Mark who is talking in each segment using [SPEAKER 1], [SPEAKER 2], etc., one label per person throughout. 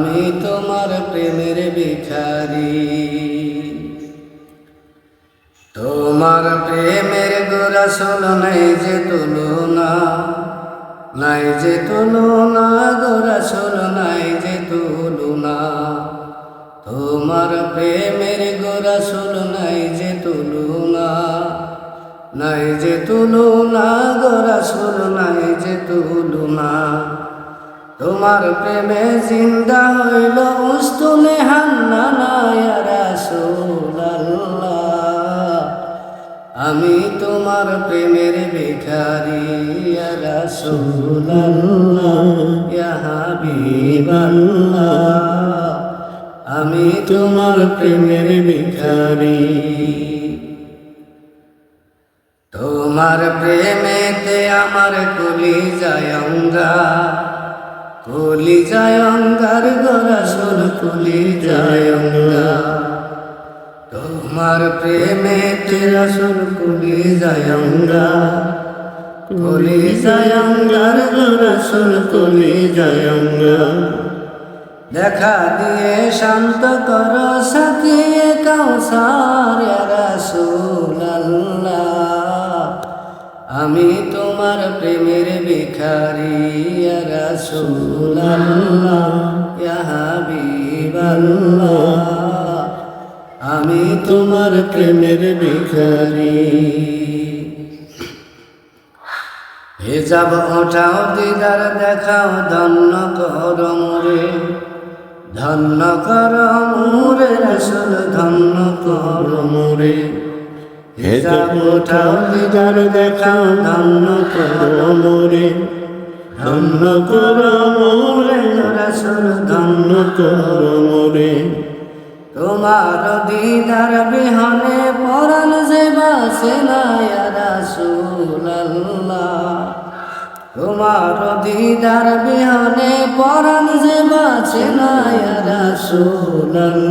[SPEAKER 1] আমি তোমার প্রেমের ভিখারি। তোমার প্রেমের গোরাসল নাই যে তুলনা, নাই যে তুলনা গোরাসল নাই যে তুলনা। তোমার প্রেমের গোরাসল নাই যে তুলনা, নাই যে তুলনা গোরাসল নাই যে তুলনা। তোমার প্রেমে জিন্দা হইল উস্তুনে আমি তোমার প্রেমের ভিখারি আমি তোমার প্রেমের ভিখারি। তোমার প্রেমেতে আমার কলি যায় অঙ্গা কলি গড়া সোল কলি যায় অঙ্গা তোমার কলি যায় অঙ্গা কলি যায় অঙ্গার গড়া সোল কলি যায় অঙ্গা দেখা দিয়ে শান্ত কর সাথিয়ে কাউসার রাসূলুল্লাহ আমি তোমার প্রেমের ভিখারি আমি তোমার প্রেমের ভিখারি। হেজাব ওঠাও, দিদার দেখাও, ধন্য কর মোরে। ধন্য কর মোরে, রসুল, ধন্য কর মোরে। হেজাব ওঠাও দিদার দেখাও ধন্য কর মোরে। ধন্য কর মোরে রসুল ধন্য কর মোরে। তোমার দিদার বিহনে পরাণ যে বাসে না রাসূলুল্লাহ। তোমার দিদার বিহনে পরাণ যে বাসে না রাসূলুল্লাহ।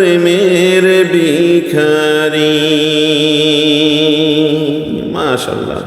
[SPEAKER 2] প্রেমের ভিখারি। মাশাল্লাহ